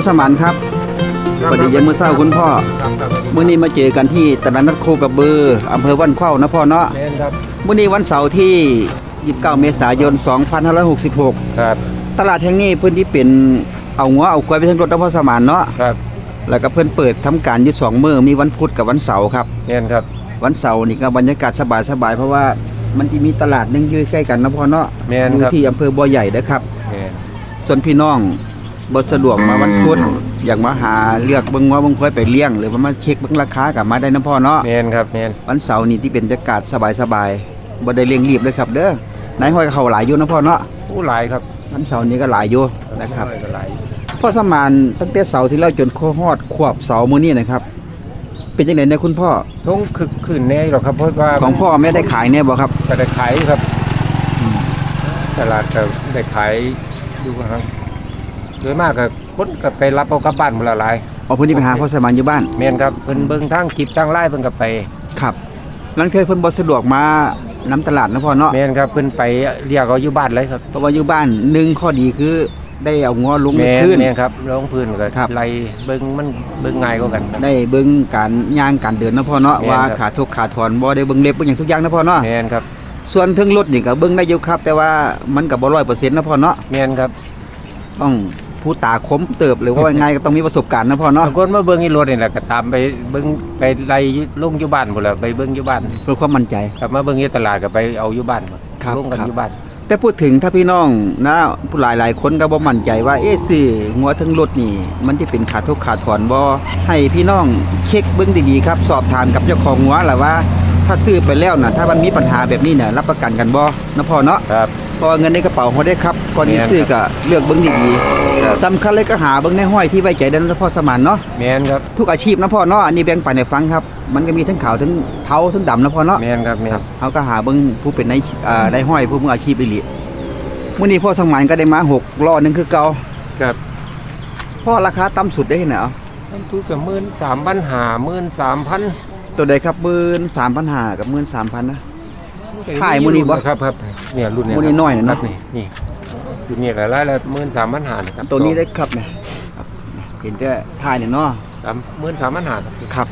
อสมานครับสวัสดียามมื้อเช้าคุณพ่อครับครับมื้อนี้มาเจอกันที่ตลาดนัดโคกระบืออำเภอวันเข้านะพ่อเนาะแม่นครับมื้อนี้วันเสาร์ที่ 29 เมษายน 2566 ครับ ตลาดแห่งนี้เพิ่นที่เป็นเอางัวเอาควายไปทั้งรถนะพ่อสมานเนาะครับ แล้วก็เพิ่นเปิดทำการอยู่สองมื้อมีวันพุธกับวันเสาร์ครับแม่นครับ วันเสาร์นี่ก็บรรยากาศสบายๆเพราะว่ามันจะมีตลาดหนึงอยู่ใกล้กันนะพ่อเนาะแม่นอยู่ครับที่อำเภอบัวใหญ่นะครับแม่นส่วนพี่น้อง บ่สะดวกมาวันพุธอยากมาหาเลือกเบิ่งว่าเบิ่งค่อยไปเลี้ยง หรือว่ามาเช็คเบิ่งราคากับมาได้นะพ่อเนาะแม่นครับแม่นวันเสาร์นี่ที่เป็นบรรยากาศสบายๆบ่ได้เร่งรีบเลยครับ เด้อนายห้อยก็เข้าหลายอยู่นะพ่อเนาะผู้หลายครับวันเสาร์นี้ก็หลายอยู่นะครับผู้หลายก็หลายพ่อสมานตั้งแต่เสาร์ที่แล้วจนโคฮอดขวบเสาร์มื้อนี้นะครับ เป็นจังได๋เนี่ยคุณพ่อทงคึกขึ้นแน่หรอกครับเพราะว่าของพ่อแม่ได้ขายแน่บ่ครับก็ได้ขายครับตลาดก็ได้ขายอยู่ครับ โดยมากก็คนก็ไปรับเอากลับบ้านหมดละหลายเอาเพิ่นนี่ไปหาพ่อสมานอยู่บ้านแม่นครับเพิ่นเบิ่งทางคลิปทางไลน์เพิ่นก็ไปครับลังเทอเพิ่นบ่สะดวกมาน้ำตลาดนะพ่อเนาะแม่นครับเพิ่นไปเรียกเอาอยู่บ้านเลยครับเพราะว่าอยู่บ้านหนึ่งข้อดีคือได้เอางัวลงในแม่นพื้น แม่นครับลงพื้นก็ครับ ไล่เบิ่งมันเบิ่งง่ายกว่ากันครับ ได้เบิ่งการย่างการเดินนะพ่อเนาะแม่นว่าครับ ขาทุกขาถอนบ่ได้เบิ่งเล็บเบิ่งหยังทุกอย่างนะพ่อเนาะแม่นครับส่วนเทิงรถนี่ก็เบิ่งได้อยู่ครับ แต่ว่ามันก็บ่100%นะพ่อเนาะแม่นครับต้อง ผู้ตาคมเติบหรือว่าง่ายก็ต้องมีประสบการณ์นะพ่อเนาะบางคนมาเบิ่งอีรถนี่แหละก็ตามไปเบิ่งไปไล่อยู่ลงอยู่บ้านพุ่นล่ะไปเบิ่งอยู่บ้านเพื่อความมั่นใจกลับมาเบิ่งอยู่ตลาดก็ไปเอาอยู่บ้านพุ่นครับลงกันครับอยู่บ้านแต่พูดถึงถ้าพี่น้องนะผู้หลายหลายๆคนก็บ่มั่นใจว่าเอ๊ะซื้องัวเทั้งรถนี่ มันสิเป็นขาทุกขาถอนบ่ให้พี่น้องเช็คเบิ่งดีๆครับ สอบถามกับเจ้าของงัวแหละว่า ถ้าซื้อไปแล้วน่ะถ้ามันมีปัญหาแบบนี้น่ะรับประกันกันบ่นะพ่อเนาะครับ เพราะว่าเงินในกระเป๋าเขาได้ครับก่อนที่แม่นซื้อก็เลือกเบิ่งดีครับ ๆสำคัญเลยก็หาเบิ่งในห้อยที่ไว้ใจได้นะพ่อสมานเนาะแม่นครับทุกอาชีพนะพ่อเนาะอันนี้แบ่งปันให้ฟังครับ มันก็มีทั้งขาวทั้งเทาทั้งดำนะพ่อเนาะแม่นครับแม่นเขาก็หาเบิ่งผู้เป็นในอ่าในห้อยผู้มืออาชีพอีหลีมื้อนี้พ่อสมานก็ได้มาหกล้อหนึงคือเก่าครับพ่อราคาต่ำสุดได้เห็นเหรอมันทุกก็13,000 13,000ตัวใดครับ13,500กับ13,000นะ ขายมื้อนี้บ่ ครับครับเนี่ยรุ่นเนี่ยมื้อนี้น้อยน่ะคเนาะรับนี่นี่รุ่นนี้ก็รายละ13,500นะครับตัวนี้ได้ครับเนี่ยครับเห็นแต่ท้ายเนี่ยเนาะ13,500ครับครับ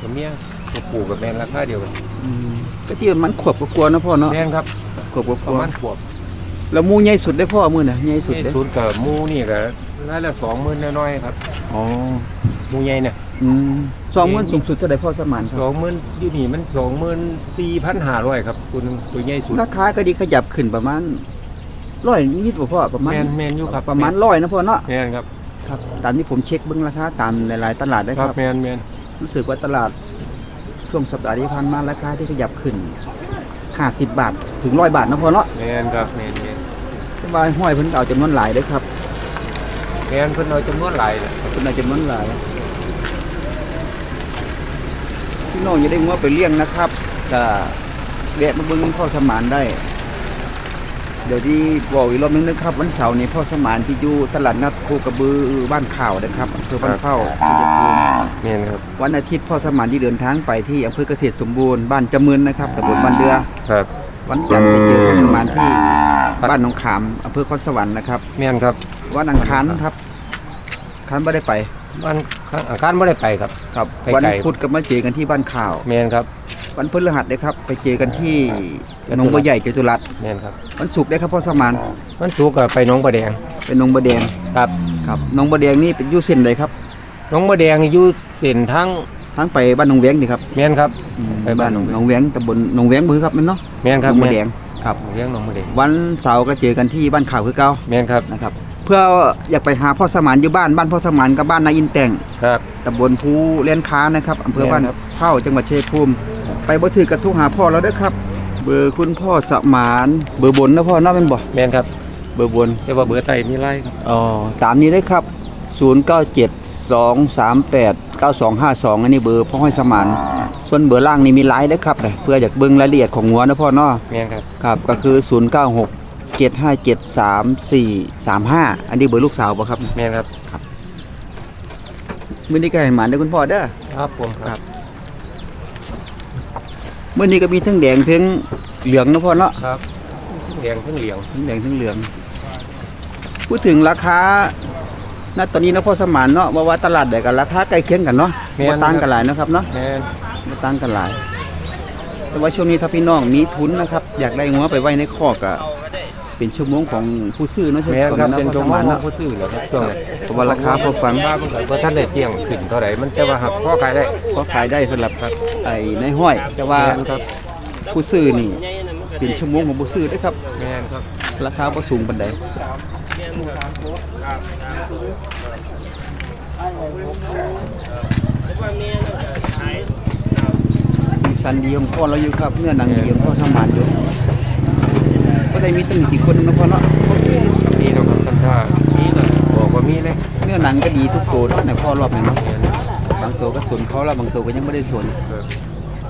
ตัวเมียตัวปู่กับแม่นราคาเดียวกันอืมก็ที่มันขวบกลัวาๆนะพ่อเนาะแม่นครับขวบกประลัวมาณขวบๆแล้วหมูใหญ่สุดได้พ่อมื้อน่ะใหญ่สุดนี่เด้ศูนย์กับหมูนี่ก็รายละ20,000น้อยๆครับอ๋อ หมูใหญ่น่ะ อืมสองหมื่นสูงสุดเท่าใดพ่อสมานครับ20,000อยู่นี่มัน24,500ครับตัวหนึงตัวใหญ่สุดราคาก็ดีขยับขึ้นประมาณร้อยนิดๆบ่พ่อประมาณแม่นแม่นอยู่ครับประมาณร้อยนะพ่อเนาะแม่นครับครับตามที่ผมเช็คเบิ่งราคาตามหลายๆตลาดได้คครัรับบแม่นแม่นรู้สึกว่าตลาดช่วงสัปดาห์ที่ผ่านมาราคาที่ขยับขึ้น50บาทถึง100บาทนะพ่อเนาะแม่นครับแม่นแม่นแต่ว่าห้อยเพิ่นก็เอาจำนวนหลายเด้อครับแม่นเพิ่นเอาจำนวนหลายเลย เพิ่นเอาจำนวนหลายพี่ น้องอย่าได้งัวไปเลี้ยงนะครับก็แวะมาเบิ่งพ่อสมานได้ เดี๋ยวที่บอกอีกรอบนึงนะครับ วันเสาร์นี้พ่อสมานที่อยู่ตลาดนัดโคกระบือบ้านข่าวนะครับอำเภอบ้านเข้าชัยภูมิแม่นครับ วันอาทิตย์พ่อสมานที่เดินทางไปที่อำเภอเกษตรสมบูรณ์บ้านจำมืนนะครับตำบลบ้านเดือ ครับ วันจันทร์ไปเจอพ่อสมานที่บ้านหนองขามอำเภอคอนสวรรค์นะครับ แม่นครับ วันอังคารครับคันไม่ได้ไป บ้านอาคารบ่ได้ไปครับ ครับไปวันไกล พุธก็มาเจอกันที่บ้านข่าว แม่นครับ วันพฤหัสเลยครับ ไปเจอกันที่หนองบัวใหญ่จตุรัสแม่นครับ วันศุกร์ได้ครับพ่อสมานมันสุกร์ก็ไปหน้องบะแดงเป็นหนองบัวแดงครับครับหนองบัวแดงนี่เป็นอยูเส้นใดครับหน้องบะแดงอยู่เส้นทางทั้งไปบ้านหนองแวงนี่ครับแม่นครับ อืมไปบ้านหนองหนองแวงตำบลหนองแวงมือครับแมันเนาะแม่นหคนรับองบัวแม่นแดงครับ เลี้ยงหน้องบะแดงวันเสาร์ก็เจอกันที่บ้านข่าวคือเก่าแม่นครับนะครับ เพื่ออยากไปหาพ่อสมานอยู่บ้านบ้านพ่อสมานกับบ้านนาอินแต่งครับ ตำบลภูเล่นค้านะครับอำเภอบ้านแม่นครับ เข้าจังหวัดชัยภูมิ ไปบ่ถือกระทุกหาพ่อแล้วเด้อครับ เบอร์คุณพ่อสมานเบอร์บนนะพ่อเนาะแม่นบ่แม่นครับเบอร์บน แต่ว่าเบอร์ไตมีไล่ครับ อ๋อตามนี้ได้ครับ 097 238 9252 อันนี้เบอร์พ่อห้อยสมานส่วนเบอร์ล่างนี่มีไลน์เด้อครับเพื่ออยากเบิ่งรายละเอียดของงัวนะพ่อเนาะแม่นครับ ครับก็คือ 096 757 3435อันนี้เบอร์ลูกสาวบ่ครับแม่นครับมื้อนี้ก็ให้หมานเด้อคุณพ่อเด้อครับผมครับมื้อนี้ก็มีทั้งแดงทั้งเหลืองนะพ่อเนาะครับแดงทั้งเหลียงทั้งแดงทั้งเหลือง พูดถึงราคาณตอนนี้เนาะพ่อสมานเนาะว่าว่าตลาดใดกันราคาใกล้เคียงกันเนาะแม่นบ่ต่างกันหลายเนาะครับเนาะแม่นบ่ต่างกันหลาย แต่ว่าช่วงนี้ถ้าพี่น้องมีทุนนะครับ อยากได้งัวไปไว้ในคอกอะ เป็นชั่วโมงของผู้ซื้อเนาะช่วงแม่นครับนี้เป็นเนาะตัพ่วอสมามานเนาะเนาะผู้ซื้อแล้วครับช่วงนี้เพราะว่าราคาพอฟังว่ามันก็บ่ทันได้เที่ยงขึ้นเท่าไหร่มันแต่ว่าหักพอขายได้ ก็ขายได้สำหรับไอ้ในห้อย แต่ว่าแม่นครับ ผู้ซื้อนี่เป็นชั่วโมงของผู้ซื้อเด้อครับ แม่นครับ ราคาบ่สูงปานใดสีสันดีของพ่อเราอยู่ครับเนื้อหนังดีของพ่อสมานอยู่ ก็ได้มีตั้งกี่คนนะพ่อเนาะมีเนาะครับท่านถ้ามีก็บอกว่ามีเลยเนื้อหนังก็ดีทุกตัวเนาะในพ่อรอบนี้เนาะบางตัวก็สนเขาแล้วบางตัวก็ยังไม่ได้สน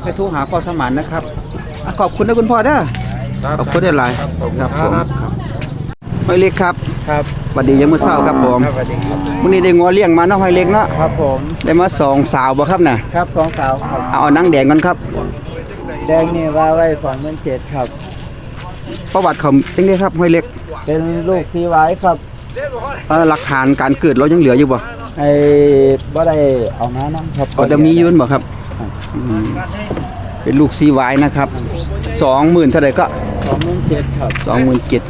ให้โทรหาพ่อสมานนะครับอะขอบคุณนะคุณพ่อเด้อขอบคุณหลายๆครับผมครับห้อยเล็กครับครับสวัสดียังมื้อเช้าครับผมครับสวัสดีครับมื้อนี้ได้งัวเลี้ยงมาเนาะห้อยเล็กเนาะครับผมได้มาสองสาวบ่ครับน่ะครับสองสาวครับเอาเอาหนังแดงก่อนครับ แดงนี่ว่าไว้สองหมื่นเจ็ดครับ ประวัติเขาจังได๋ครับห้อยเล็กเป็นลูกซีไว้ครับเอ่อหลักฐานการเกิดเรายังเหลืออยู่บ่ไอ้บ่ได้เอามานํครับก็จะมีอยู่แม่นบ่ครับอืมเป็นลูกซีไว้นะครับ20,000เท่าใดก็สองหมื่นเจ็ดครับ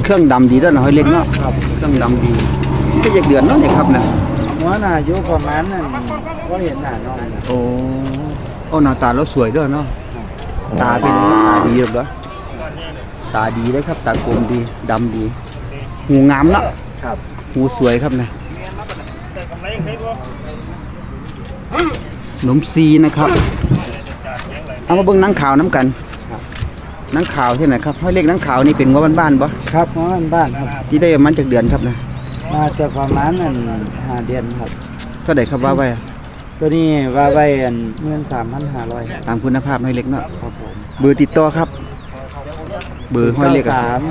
27,000เครื่องดำดีเด้อนะห้อยเล็กเนาะครับเครื่องดำดีก็อยากเดือนเนาะเนี่ยครับน่ะหัวหน้าอายุประมาณนั้นก็เห็นหน้าน้องนะโอ้โอ้หน้าตาเราสวยเด้อเนาะตาเป็นไงครับตาดีหรอเด้อ ตาดีเลยครับ ตากลมดีดำดี หูงามเนาะครับหูสวยครับนะนมซีนะครับ เอามาเบิ่งหนังขาวน้ำกันหนังขาวที่ไหนครับห้อยเล็กหนังขาวนี่เป็นงัวบ้านๆปะครับหัวบ้านๆครับที่ได้ประมันจากเดือนครับนะน่าจะประมาณนั้นห้าเดือนครับเท่าไหร่ครับว่าไว้อะตัวนี้ว่าไว้อันเงินสามพันห้าร้อยตามคุณภาพห้อยเล็กเนาะครับผมเบอร์ติดต่อครับ เบอร์ห้อยเล็ก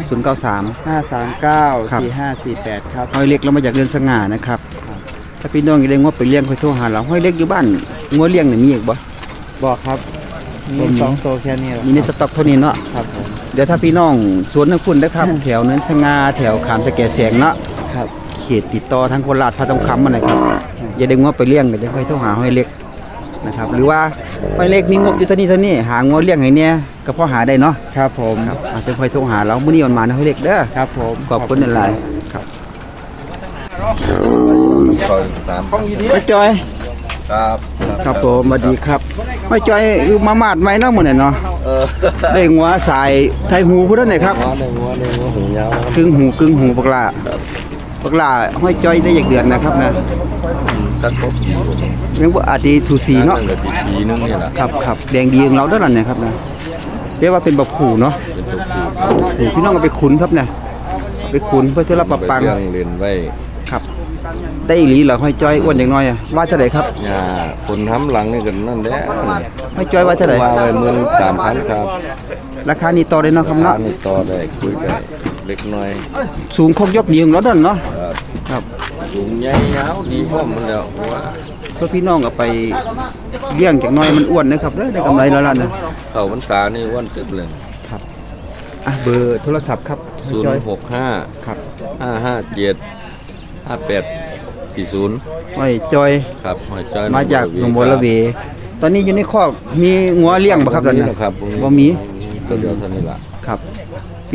ศูนย์เก้าสาม ห้าสามเก้าครับ สี่ห้าสี่แปดครับ ห้อยเล็กเรามาจากเดือนสง่านะครับครับถ้าพี่น้องอยากได้งัวไปเลี้ยงค่อยโทรหาเราห้อยเล็กอยู่บ้านงัวเลี้ยงนี่มีอีกบ่ บอกครับ ผมีมสองตัวแค่นี้แหละมีในสต็อกเท่านี้เนาะ ครับผมเดี๋ยวถ้าพี่น้องสวนทางคุณนะครับ แถวเนินสง่าแถวขามสะแกแสงเนาะ ครับ เขตติดต่อทางโคราชพระทองคำมาหน่อยครับอย่าได้งัวไปเลี้ยงก็จะค่อยโทรหาห้อยเล็ก นะครับหรือว่าห้อยเล็กมีงบอยู่เท่านี้เท่านี้หางัวเลี้ยงให้เนี่ยก็พอหาได้เนาะครับผมครับอาจจะค่อยโทรหาเรามื้อนี้มันมานะห้อยเล็กเด้อครับผมขอบคุณหลายๆครับห้อยจอยครับครับผมสวัสดีครับห้อยจอยอยู่มามาดไหมเนาะมื้อนี้เนาะเออได้งัวสายไทยหูพุ่นน่ะครับหัวหนึ่งหัวหนึ่งหัวหูยาวนะครับกึ่งหูกึ่งหูปกลา ปกลาห้อยจ้อยได้อยากเดือนนะครับนะตัดครบยังบ่อาจสิสูสีเนาะเหลือปีปีนึงนี่แหละครับครับแดงดีของเราเด้อนั่นนะครับนะเรียกว่าเป็นบักขู่เนาะเป็นตัวผู้ขู่พี่น้องเอาไปขุนครับเนี่ยไปขุนเพื่อที่รับประไปปังเลี้ยงเรียนไว้ครับ ได้อีหลีเหรอห้อยจ้อยอ้วนอย่างน้อยอะว่าเท่าไหร่ครับหญ้าคนทำหลังนี่กันนั่นแหละห้อยจ้อยว่าเท่าไหร่ว่าไว้หมื่นสามพันครับราคานี้ต่อได้เนาะครับทาเนาะนนี่ต่อได้คุยได้ เล็กน้อยสูงคงยกดีของเราเด้อเนาะครับครับสูงใหญ่ยาวดีพร้อมมันแล้วว่าเพื่อพี่น้องเอาไปเลี้ยงจากหน้อยมันอ้วนนะครับเด้อได้กำไรแล้วล่ะนะเข้าพรรษานี่อ้วันตึ๊บเลยอะเบอร์โทรศัพท์ครับห้ศูอยนจ้อยย์หกห้าครับห้าห้าเจ็ดห้าแปดสี่ศูนย์ห้อยจ้อยครับหอยจ้อยมาจากหนองบัวระเวตอนนี้อยู่ในคอกมีงัวเลี้ยงบ่ครับตอนนี้ครับบ่มีก็เดียวเท่านี้ล่ะครับ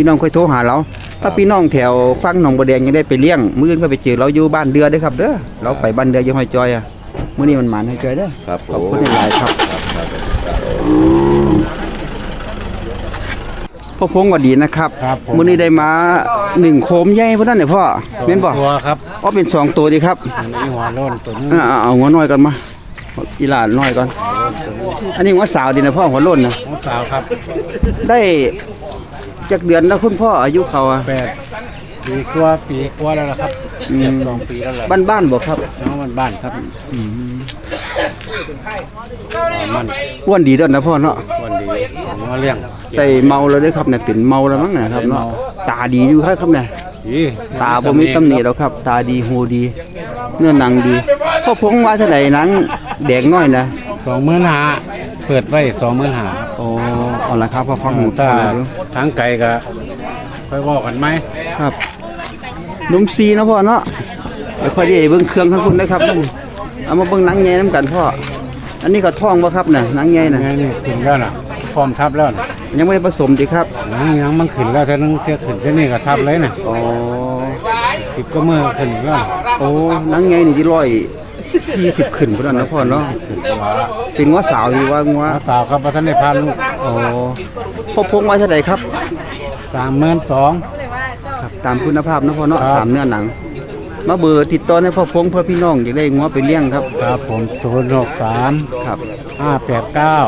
พี่น้องค่อยโทรหาเรา ถ้าพี่น้องแถวฟังหนองบัวแดงยังได้ไปเลี้ยง มื้ออื่นก็ไปเจอเราอยู่บ้านเดือเด้อครับเด้อเราไปบ้านเดืออยู่ห้อยจอยอะมื้อนี้มันหมานห้อยจอยเด้อครับขอบคุณหลายๆครับครับครับครับพ่อพงก็ดีนะครับครับผม มื้อนี้ได้มาหนึ่งโคมใหญ่พุ่นนั่นเนี่ยพ่อแม่นบ่ตัวครับอ๋อเป็นสองตัวดีครับ อันนี้หัวโล้นตัวนี้อ่าเอาเอาหัวน้อยก่อนมาเอาอีหลานน้อยก่อน อันนี้หัวสาวดีนะพ่อหัวโล้นนะหัวสาวครับ ได้ จากเดือนแล้วคุณพ่ออายุเขาอะแปดปีกว่าปีกว่าแล้วล่ะครับอืมเจ็ดสองปีแล้วล่ะบ้านบ้านๆบ่ครับน้องมันบ้านครับมันอ้วนดีเด้อนะพ่อเนาะวันดีผมว่าเลี้ยงใส่เมาแล้วเด้อครับเนี่ยเป็นเมาแล้วมั้งเนะครับเนาะตาดีอยู่ครับครับเนี่ยดีตาบ่มีตำหนิแล้วครับ ตาดีหูดี เนื้อหนังดีพ่อพงว่าเท่าไหร่หนังแดงน้อยนะสองหมื่นห้าเปิดไว้สองหมื่นห้าโอ้ เอาละครับพ่อฟังหูถ้าตาอยู่ทางไกลก็ค่อยบอกกันไหมครับนมซีนะพ่อเนาะเดี๋ยวค่อยได้เบิ่งเครื่องทั้งคุณนะครับนั่นเอามาเบิ่งหนังใหญ่น้ำกันพ่ออันนี้ก็ท่องบ่ครับน่ะหนังใหญ่น่ะไงนี่ขึ้นแล้วน่ะพร้อมทับแล้วน่ะยังไม่ได้ผสมติครับยังยังมันขึ้นแล้วเท่านั้นเท่าขึ้นที่นี่ก็ทับเลยน่ะอ๋อสิบก็มือขึ้นแล้วโอ้หนังใหญ่นี่สิร้อย สี่สิบขึ้นพุ่นนะพ่อเนาะขึ้นแล้วเป็นงัวสาวหรือว่างัวสาวครับประธานในพานลูกอ๋อพ่อพงไว้เท่าไหร่ครับสามหมื่นสองครับตามคุณภาพนะพ่อเนาะครับตามเนื้อหนัง มาเบอร์ติดต่อให้พ่อพงเพื่อพี่น้องอยากได้งัวไปเลี้ยงครับครับผมศูนย์หกสามครับห้าแปดเก้า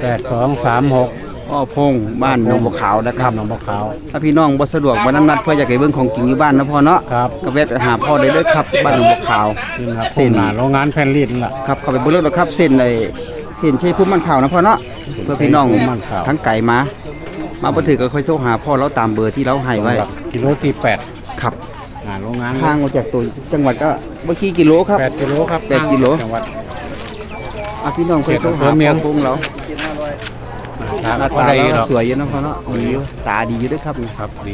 แปดสองสามหก พ่อพงบ้านหนองบัวขาวนะครับหนองบัวขาวถ้าพี่น้องบ่สะดวกบ่นั้นนัดเพื่ออยากให้เบิ่งของกินอยู่บ้านนะพ่อเนาะครับก็แวะไปหาพ่อได้เลยครับบ้านหนองบัวขาวนี่ครับเส้นหน้าโรงงานแผ่นรีดนั่นล่ะครับเข้าไปเบิ่งเลยครับ เส้นในเส้นชัยภูมิมันขาวนะพ่อเนาะเพื่อพี่น้องชัยภูมิมันขาวทั้งไก่มามาบ่ถือก็ค่อยโทรหาพ่อเราตามเบอร์ที่เราให้ไว้กิโลที่แปดครับหน้าโรงงานห่างออกจากตัวจังหวัดก็บ่กี่กิโลครับแปดกิโลครับแปดกิโลจังหวัดอะพี่น้องค่อยโทรหาเขตอำเภอเมืพ่องอพงเรา ครัหน้าบตาได้เราหรอก สวยอยู่นะพ่อเนาะดีอยู่ตาดีอยู่ด้วยครับครับดี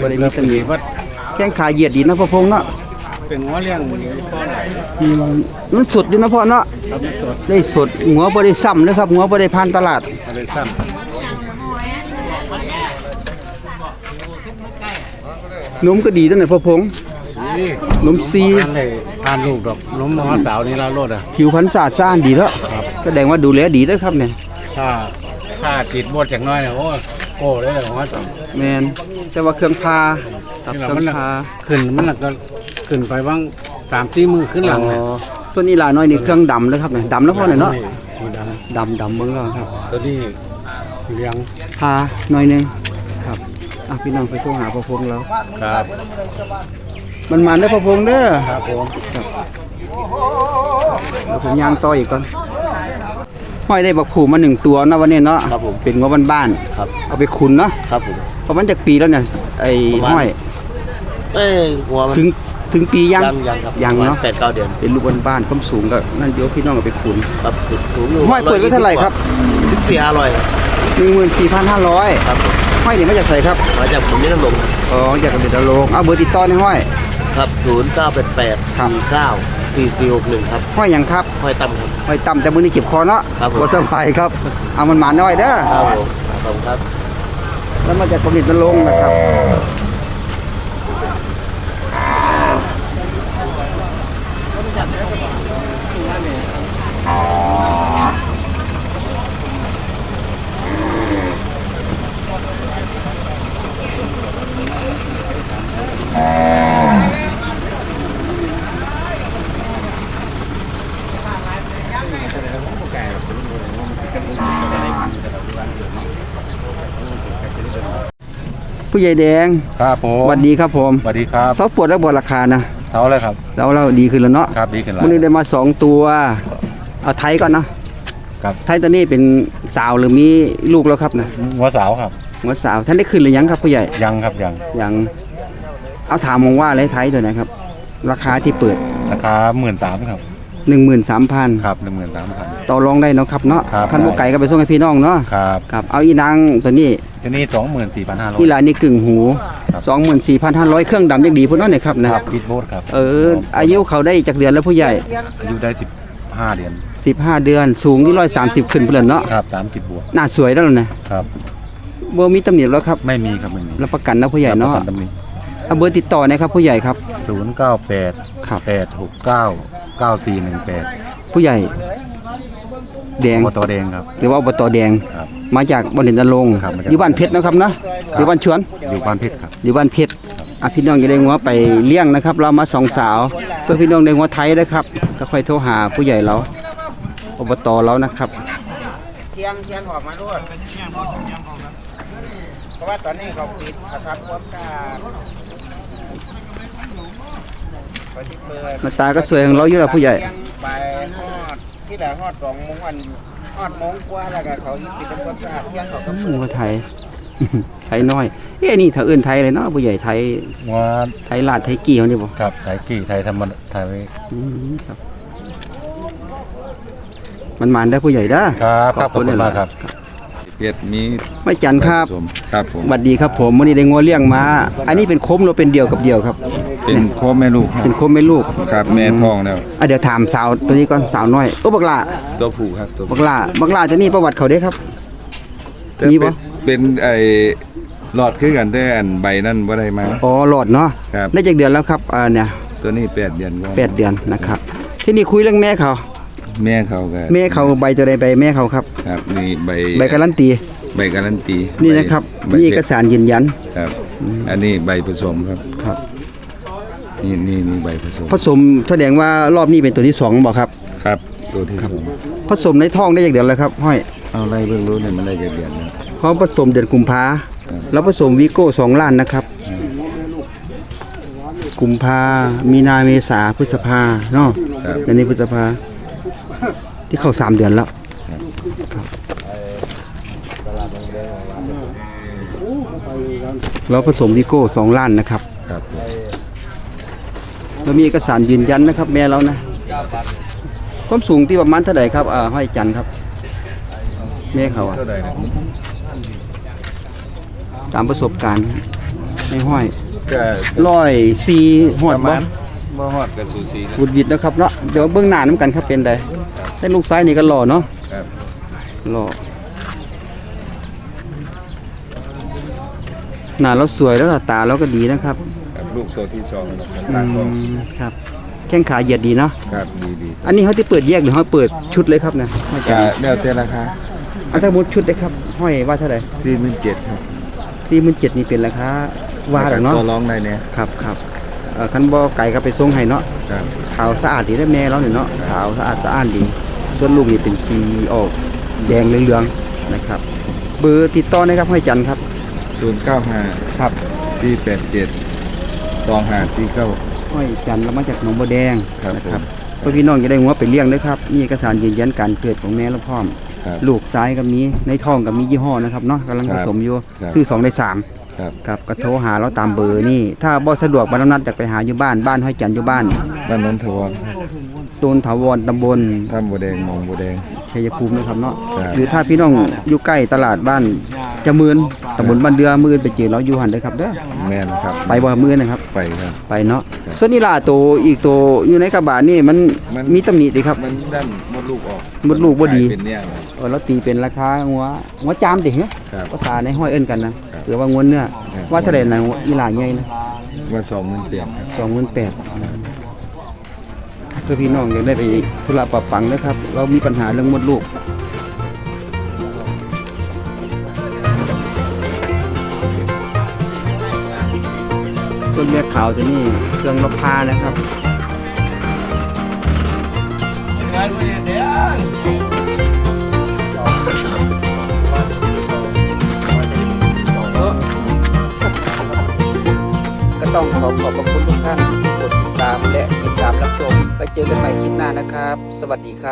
บ่ได้มีตำหนิว่าแข้งขาเหยียดดีนะพ่อพงเนาะเป็นหัวเลี้ยงอืมมันสดอยู่นะพ่อเนาะครับไม่สดได้สดหัวบ่ได้ซ้ำเลยครับหัวบ่ได้ผ่านตลาด อะไรสั้นนมก็ดีตั้งแต่พ่อพงนี่นมซีทานเลยทานลูกดอกนมหมอสาวนี่ละโลดอะ ผิวพรรณสะอาดสะอ้านดีแล้วครับแสดงว่าดูแลดีเด้อครับเนี่ยถ้า ถ้าติดบดจากน้อยเนี่ยโอ้โก้เลยหัวสาวแม่นแต่ว่าเครื่องพาครับนี่เคเรารื่องมันน่ะพาขึ้นมันน่ะก็ขึ้นไปบ้างสามสี่มือขึ้นหลังอ๋เนี่ยอส่วนนี้ล่ะน้อยนี่เครื่องดำเลยครับเนี่ยดำแล้วพ่อเนี่ยเนาะนี่ดดำดำเบิ่งแล้วครับำตัวนี้เลี้ยงพาหน่อยหนึงครับอะพี่น้องไปโทรหาพ่อพงแล้วครับ มันมาได้อพ่อพงเด้อครับผมเดี๋ยวผมย่างต่ออีกก่อน ห้อยได้บักผูมาหนึ่งตัวเนาะวันนี้เนาะครับผมเป็นงบบ้านครับๆเอาไปขุนเนาะครับผมประมาณจากปีแล้วเนี่ยไอ้ประมาณ ห้อยเอ้ยหัวมัน ถึงถึงปียังยังยังครับยังเนาะแปดเก้าเดือนเป็นลูกบ้านๆความสูงก็นั่นเดี๋ยวพี่น้องเอาไปขุนครับสูงอยู่ห้อยเปิดไว้เท่าไหร่ครับ สิบสี่ห้าร้อยครับหนึ่งหมื่นสี่พันห้าร้อยครับผมห้อยนี่มาจากใส่ครับมาจากผมนี่น้ำลงอ๋อจากกระเด็ดโลงเอาเบอร์ติดต่อในห้อย ครับศูนย์เก้าแปดแปดครับสี่เก้า สี่สี่หกหนึ่งครับห้อยหยังครับห้อยตั้มครับ ห้อยต่ำแต่มือนี่เก็บคอเนาะครับผมบ่สบายครับ เอามันหมาน้อยเด้อครับผมขอบคุณครับ แล้วมาจากกระเด็ดโลงนะครับ ผู้ใหญ่แดงครับผมสวัสดีครับผมสวัสดีครับซอฟปวดแล้วบวดราคานะเท่าเลยครับแล้วเราดีขึ้นแล้วเนาะครับดีขึ้นแล้ววันนี้ได้มาสองตัวเอาไทยก่อนเนาะครับไทยตัวนี้เป็นสาวหรือมีลูกแล้วครับนะหัวสาวครับหัวสาวท่านได้ขึ้นหรือยังครับผู้ใหญ่ยังครับยังยังเอาถามมองว่าเลยไทยตัวไหนครับ ราคาที่เปิดราคาหมื่นสามครับ 13,000ครับหนึ่งหมื่นสามพัน ต่อรองได้เนาะครับเนาะครับคันบ่ไก่ก็ไปส่งให้พี่น้องเนาะครับครับเอาอีนางตัวนี้ที่นี่สองหมื่นสี่พันห้าร้อย อีหลานนี่กึ่งหูครับ24,500เครื่องดำยังดีพุ่นเนาะเนี่ยครับนะครับปิดโบสครับเอออายุเขาได้จากเดือนแล้วผู้ใหญ่อายุได้สิบห้าเดือน15เดือนสูงที่130ขึ้นเพิ่นเนาะครับสามสิบบวกหน้าสวยแล้วนะครับบ่มีตำหนิแล้วครับไม่มีครับไม่มีรับประกันนะผู้ใหญ่เนาะตำหนิเอาเบอร์ติดต่อนะครับผู้ใหญ่ครับ ศูนย์เก้าแปดครับ แปดหกเก้า เก้าสี่หนึ่งแปดผู้ใหญ่ แดง มอตอแดงครับ หรือว่าอบตแดง ครับมาจากบริเวณนรงค์ครับมาจาก อยู่บ้านเพชรนะครับนะอยู่บ้านชวน อยู่บ้านเพชรครับ อยู่บ้านเพชรอะพี่น้องจะได้งัวไปเลี้ยงนะครับ เรามาสองสาว เพื่อพี่น้องได้งัวไทยนะครับ ก็ค่อยโทรหาผู้ใหญ่เราอบตเรานะครับ เทียงเทียงออกมาด้วยเพราะว่าตอนนี้เขาปิดเขาทำความสะอาดไปที่เปิด หน้าตาก็สวยของเราอยู่แล้วผู้ใหญ่ ไปฮอดที่ไหนฮอดสองโมงวันฮอดโมงกว่าแล้วก็เขาอีกปิดทำความสะอาดเที่ยงเขาก็งัวไทย ไทยน้อย เอ้นี่ถ้าเอื่นไทยเลยเนาะผู้ใหญ่ไทย ว่าไทยลาดไทยกี่เขานี่บ่ครับไทยกี่ไทยธรรมดาไทยอืมครับ มันมานได้อผู้ใหญ่เด้อครับครับขอบคุณมากครับ เพชรมีไม่จันครับ ผสมครับผมสวัสดีครับผมวันนี้ได้งัวเลี้ยงมา อันนี้เป็นคมหรือเป็นเดียวกับเดียวครับ เป็นโคแม่ลูกครับเป็นโคมแม่ลูกครับแม่ทองแล้วอะเดี๋ยวถามสาวตัวนี้ก่อนสาวน้อยโอ้บักหลาตัวผู้ครับตัวบักหลาบักหลาจะมีประวัติเขาเด้ครับแต่มีเป็บ่นเป็นไอ้หลอดคือกันแต่อันใบนั่นบ่ได้มาอ๋อหลอดเนาะครับได้จากเดือนแล้วครับอ่าเนี่ยตัวนี้แปดเดือนกว่าแปดเดือนนะครับ ที่นี่คุยเรื่องแม่เขา แม่เขาก็แม่เขาใบจะได้ใบแม่เขาครับครับนี่ใบใบการันตีใบการันตีนี่นะครับใบมีเอกสารยืนยันครับ อันนี้ใบผสมครับครับ นี่นี่นี่ใบผสมผสมแสดงว่ารอบนี้เป็นตัวที่สองบอกครับ ครับ ตัวที่สองผสมในท้องได้จากเดือนแล้วครับห้อยเอาไล่เบิ่งรู้เนี่ยมันได้จากเดือนนะเพราะผสมเดือนกุมภาแล้วผสมวีโก้สองล้านนะครับ กุมภามีนาเมษาพฤษภาเนาะครับเดือนนี้พฤษภา ที่เข้าสามเดือนแล้วครับเราผสมวีโก้สองล้านนะครับครับ เรามีเอกสารยืนยันนะครับ แม่เรานะความสูงที่ประมาณเท่าไหร่ครับอ่าห้อยจันทร์ครับ แม่เขาอะเท่าไหร่นะตามประสบการณ์ไม่ห้อยก็ร้อยสี่หอปดระบ่มาณบ่ฮอดกับสูสีแล้วบุดวิดนะครับเนาะเดี๋ยวเบื้องหน้าน้ำกันครับเป็นไดแต่ลูกซ้ายนี่ก็หล่อเนาะ ครับหล่อหน้าเราสวยแล้วล่ะตาเราก็ดีนะครับครับ ลูกตัวที่สองครับมันอืตางทองมครับ แข้งขาเหยียดดีเนาะ ครับดีดีอันนี้เขาที่เปิดแยกหรือเขาเปิดชุดเลยครับเนี่ยห้อยจัก็นทร์แล้วแต่ราคาอันถ้าหมดชุดเลยครับ ห้อยว่าเท่าไหร่สี่หมื่นเจ็ดครับสี่หมื่นเจ็ดนี่เป็นราคาว่าหรอเนาะ ตัวร้องได้เนี่ยครับครับเอ่อคันบ่ไก่ก็ไปส่งให้เนาะ ครับขาวสะอาดดีได้แม่เราเนี่ยเนาะขาวสะอาดสะอ้านดี ส่วนลูกนี่เป็นสีออกแดงเหลืองๆนะครับ เบอร์ติดต่อนะครับห้อยจันทร์ครับศูนย์เก้าห้าครับสี่แปดเจ็ด สองห้าสี่เก้า ห้อยจันทร์เรามาจากหนองบัวแดงครับนะครับผมเพื่อพี่น้องจะได้หัวไปเลี้ยงด้วยครับนี่เอกสารยืนยันการเกิดของแม่และพร้อมครับลูกซ้ายก็มีในท้องก็มียี่ห้อนะครับเนาะกำลังคผรับสมอยู่ครับ ซื้อสองได้สามครับครับก็โทรหาเราตามเบอร์นี่ ถ้าบ่สะดวกบ่ต้องนัดจากไปหาอยู่บ้านบ้านห้อยจันทร์อยู่บ้านบ้านนนทวรโซนถาวรตำบลท่ามบัวแดงหนองบัวแดง ชัยภูมินะครับเนาะครับ หรือถ้าพี่น้องอยู่ใกล้ตลาดบ้านจะมืน ตำบลบ้านเดือมืนไปเจอเราอยู่หันเด้อครับเด้อแม่นครับไปบ่มืนนะครับ ไปครับ ไปเนาะส่วนนี้ล่ะตัวอีกตัวอยู่ในกระบะนี่มันมันมีตำหนิดิครับ มันดันมดลูกออกมดลูกบ่ดีเป็นเนี่ยครับเออเราตีเป็นราคาหัวหัวจามดิเหรอครับภาษาในห้อยเอิ้นกันนะครับหรือว่างัวเนื้อครับว่าเท่าไหร่นะหัวอีหลาใหญ่นะว่าสองหมื่นเปลี่ยนครับ28,000เพื่อพี่น้องอยากได้ไปธุระปะปังนะครับ เรามีปัญหาเรื่องมดลูก ต้นแม่ขาวตัวนี้เครื่องรบพานะครับก็ต้องขอขอบพระคุณทุกท่านที่กดติดตามและติดตามรับชม ไปเจอกันใหม่คลิปหน้านะครับ สวัสดีครับ